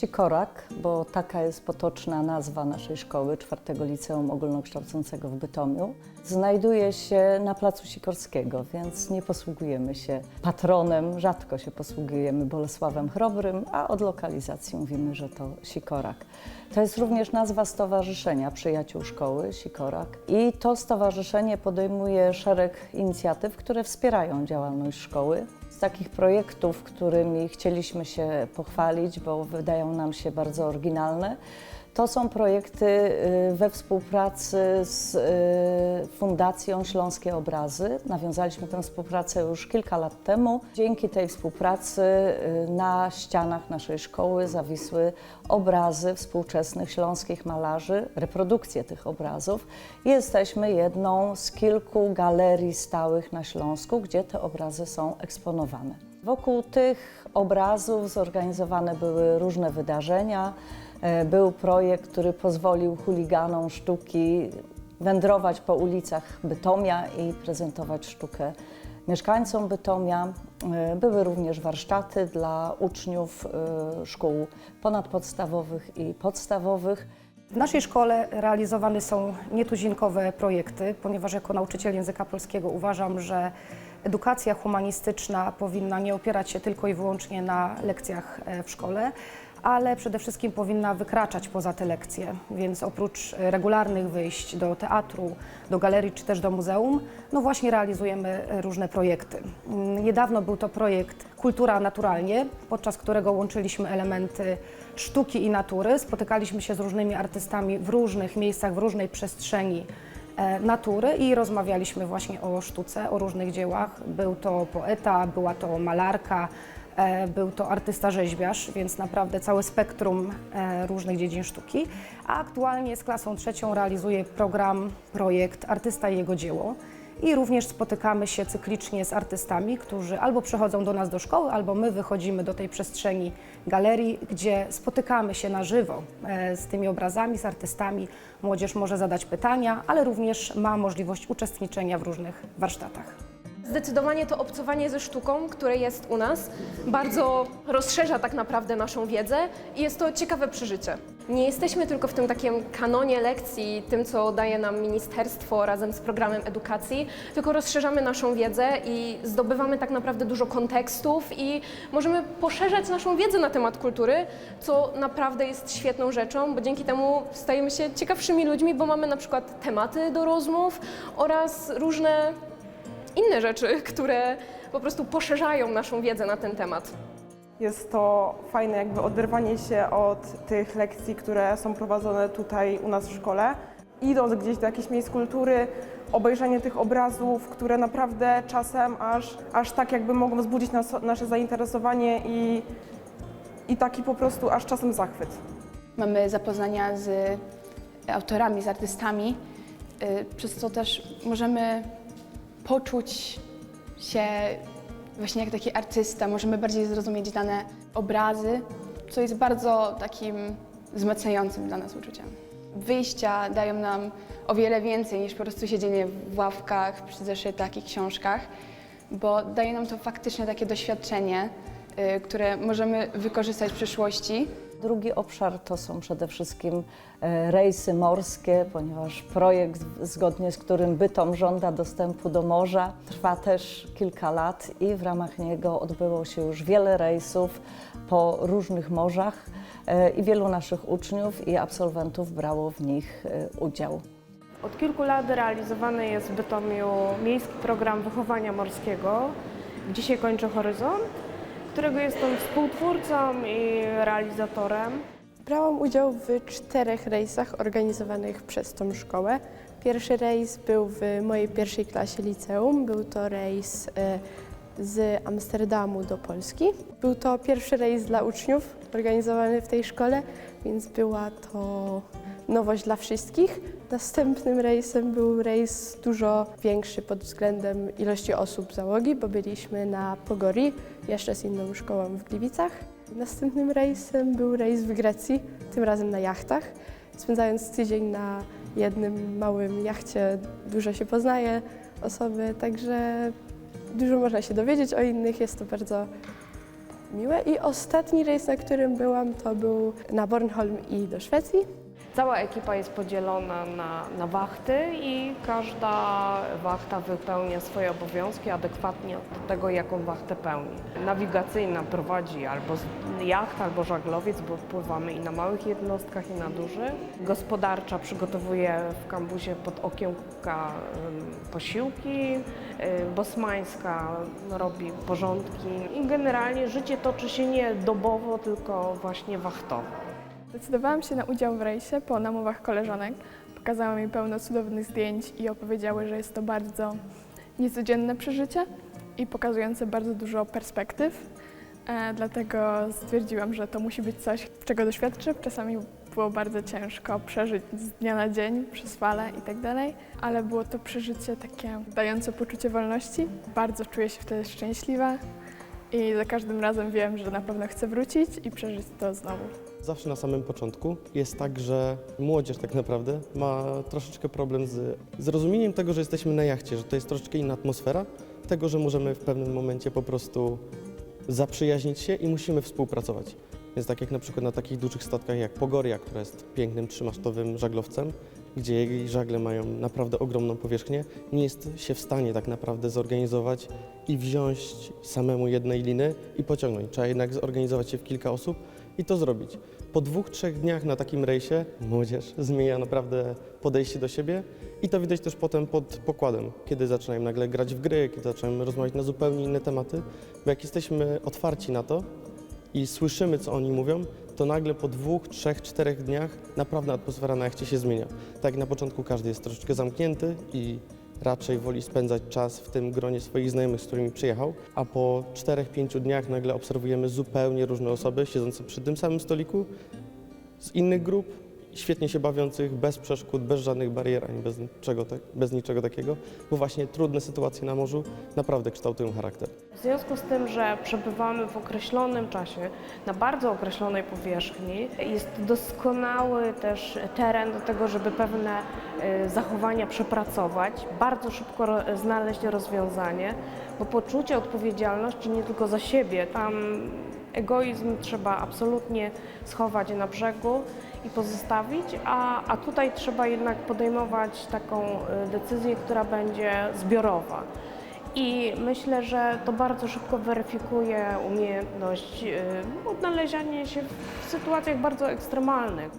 Sikorak, bo taka jest potoczna nazwa naszej szkoły, czwartego liceum ogólnokształcącego w Bytomiu, znajduje się na placu Sikorskiego, więc nie posługujemy się patronem, rzadko się posługujemy Bolesławem Chrobrym, a od lokalizacji mówimy, że to Sikorak. To jest również nazwa stowarzyszenia Przyjaciół Szkoły Sikorak i to stowarzyszenie podejmuje szereg inicjatyw, które wspierają działalność szkoły. Takich projektów, którymi chcieliśmy się pochwalić, bo wydają nam się bardzo oryginalne, to są projekty y, we współpracy z y, Fundacją Śląskie Obrazy. Nawiązaliśmy tę współpracę już kilka lat temu. Dzięki tej współpracy y, na ścianach naszej szkoły zawisły obrazy współczesnych śląskich malarzy, reprodukcje tych obrazów. Jesteśmy jedną z kilku galerii stałych na Śląsku, gdzie te obrazy są eksponowane. Wokół tych obrazów zorganizowane były różne wydarzenia. E, Był projekt, który pozwolił chuliganom sztuki wędrować po ulicach Bytomia i prezentować sztukę mieszkańcom Bytomia. E, Były również warsztaty dla uczniów e, szkół ponadpodstawowych i podstawowych. W naszej szkole realizowane są nietuzinkowe projekty, ponieważ jako nauczyciel języka polskiego uważam, że edukacja humanistyczna powinna nie opierać się tylko i wyłącznie na lekcjach e, w szkole, ale przede wszystkim powinna wykraczać poza te lekcje. Więc oprócz e, regularnych wyjść do teatru, do galerii czy też do muzeum, no właśnie realizujemy e, różne projekty. Mm, Niedawno był to projekt Kultura naturalnie, podczas którego łączyliśmy elementy sztuki i natury. Spotykaliśmy się z różnymi artystami w różnych miejscach, w różnej przestrzeni natury i rozmawialiśmy właśnie o sztuce, o różnych dziełach. Był to poeta, była to malarka, e, był to artysta rzeźbiarz, więc naprawdę całe spektrum e, różnych dziedzin sztuki. A aktualnie z klasą trzecią realizuję program, projekt Artysta i jego dzieło. I również spotykamy się cyklicznie z artystami, którzy albo przychodzą do nas do szkoły, albo my wychodzimy do tej przestrzeni galerii, gdzie spotykamy się na żywo e, z tymi obrazami, z artystami. Młodzież może zadać pytania, ale również ma możliwość uczestniczenia w różnych warsztatach. Zdecydowanie to obcowanie ze sztuką, które jest u nas, bardzo rozszerza tak naprawdę naszą wiedzę i jest to ciekawe przeżycie. Nie jesteśmy tylko w tym takim kanonie lekcji, tym co daje nam ministerstwo razem z programem edukacji, tylko rozszerzamy naszą wiedzę i zdobywamy tak naprawdę dużo kontekstów i możemy poszerzać naszą wiedzę na temat kultury, co naprawdę jest świetną rzeczą, bo dzięki temu stajemy się ciekawszymi ludźmi, bo mamy na przykład tematy do rozmów oraz różne inne rzeczy, które po prostu poszerzają naszą wiedzę na ten temat. Jest to fajne jakby oderwanie się od tych lekcji, które są prowadzone tutaj u nas w szkole. Idąc gdzieś do jakichś miejsc kultury, obejrzenie tych obrazów, które naprawdę czasem aż, aż tak jakby mogą wzbudzić nas, nasze zainteresowanie i, i taki po prostu aż czasem zachwyt. Mamy zapoznania z autorami, z artystami, y, przez co też możemy poczuć się właśnie jak taki artysta, możemy bardziej zrozumieć dane obrazy, co jest bardzo takim wzmacniającym dla nas uczuciem. Wyjścia dają nam o wiele więcej niż po prostu siedzenie w ławkach, przy zeszytach i książkach, bo daje nam to faktycznie takie doświadczenie, y, które możemy wykorzystać w przyszłości. Drugi obszar to są przede wszystkim e, rejsy morskie, ponieważ projekt, zgodnie z którym Bytom żąda dostępu do morza, trwa też kilka lat i w ramach niego odbyło się już wiele rejsów po różnych morzach e, i wielu naszych uczniów i absolwentów brało w nich e, udział. Od kilku lat realizowany jest w Bytomiu miejski program wychowania morskiego. Dzisiaj kończy Horyzont, którego jestem współtwórcą i realizatorem. Brałam udział w czterech rejsach organizowanych przez tą szkołę. Pierwszy rejs był w mojej pierwszej klasie liceum. Był to rejs e, z Amsterdamu do Polski. Był to pierwszy rejs dla uczniów organizowany w tej szkole, więc była to nowość dla wszystkich. Następnym rejsem był rejs dużo większy pod względem ilości osób załogi, bo byliśmy na Pogori, jeszcze z inną szkołą w Gliwicach. Następnym rejsem był rejs w Grecji, tym razem na jachtach. Spędzając tydzień na jednym małym jachcie, dużo się poznaje osoby, także dużo można się dowiedzieć o innych. Jest to bardzo miłe. I ostatni rejs, na którym byłam, to był na Bornholm i do Szwecji. Cała ekipa jest podzielona na, na wachty i każda wachta wypełnia swoje obowiązki adekwatnie do tego, jaką wachtę pełni. Nawigacyjna prowadzi albo jacht, albo żaglowiec, bo pływamy i na małych jednostkach, i na dużych. Gospodarcza przygotowuje w kambusie pod okiełka posiłki, y, bosmańska robi porządki i generalnie życie toczy się nie dobowo, tylko właśnie wachtowo. Zdecydowałam się na udział w rejsie po namowach koleżanek. Pokazały mi pełno cudownych zdjęć i opowiedziały, że jest to bardzo niecodzienne przeżycie i pokazujące bardzo dużo perspektyw. E, dlatego stwierdziłam, że to musi być coś, czego doświadczę. Czasami było bardzo ciężko przeżyć z dnia na dzień przez fale i tak dalej, ale było to przeżycie takie dające poczucie wolności. Bardzo czuję się wtedy szczęśliwa i za każdym razem wiem, że na pewno chcę wrócić i przeżyć to znowu. Zawsze na samym początku jest tak, że młodzież tak naprawdę ma troszeczkę problem z zrozumieniem tego, że jesteśmy na jachcie, że to jest troszeczkę inna atmosfera, tego, że możemy w pewnym momencie po prostu zaprzyjaźnić się i musimy współpracować. Więc tak jak na przykład na takich dużych statkach jak Pogoria, która jest pięknym trzymasztowym żaglowcem, gdzie jej żagle mają naprawdę ogromną powierzchnię, nie jest się w stanie tak naprawdę zorganizować i wziąć samemu jednej liny i pociągnąć. Trzeba jednak zorganizować się w kilka osób i to zrobić. Po dwóch, trzech dniach na takim rejsie młodzież zmienia naprawdę podejście do siebie i to widać też potem pod pokładem, kiedy zaczynają nagle grać w gry, kiedy zaczynają rozmawiać na zupełnie inne tematy, bo jak jesteśmy otwarci na to i słyszymy, co oni mówią, to nagle po dwóch, trzech, czterech dniach naprawdę atmosfera na jachcie się zmienia. Tak na początku każdy jest troszeczkę zamknięty i raczej woli spędzać czas w tym gronie swoich znajomych, z którymi przyjechał, a po czterech, pięciu dniach nagle obserwujemy zupełnie różne osoby siedzące przy tym samym stoliku z innych grup, świetnie się bawiących, bez przeszkód, bez żadnych barier, ani bez niczego, tak, bez niczego takiego, bo właśnie trudne sytuacje na morzu naprawdę kształtują charakter. W związku z tym, że przebywamy w określonym czasie na bardzo określonej powierzchni, jest doskonały też teren do tego, żeby pewne e, zachowania przepracować, bardzo szybko znaleźć rozwiązanie, bo poczucie odpowiedzialności nie tylko za siebie, tam egoizm trzeba absolutnie schować na brzegu i pozostawić, a, a tutaj trzeba jednak podejmować taką e, decyzję, która będzie zbiorowa. I myślę, że to bardzo szybko weryfikuje umiejętność y, odnalezienia się w sytuacjach bardzo ekstremalnych.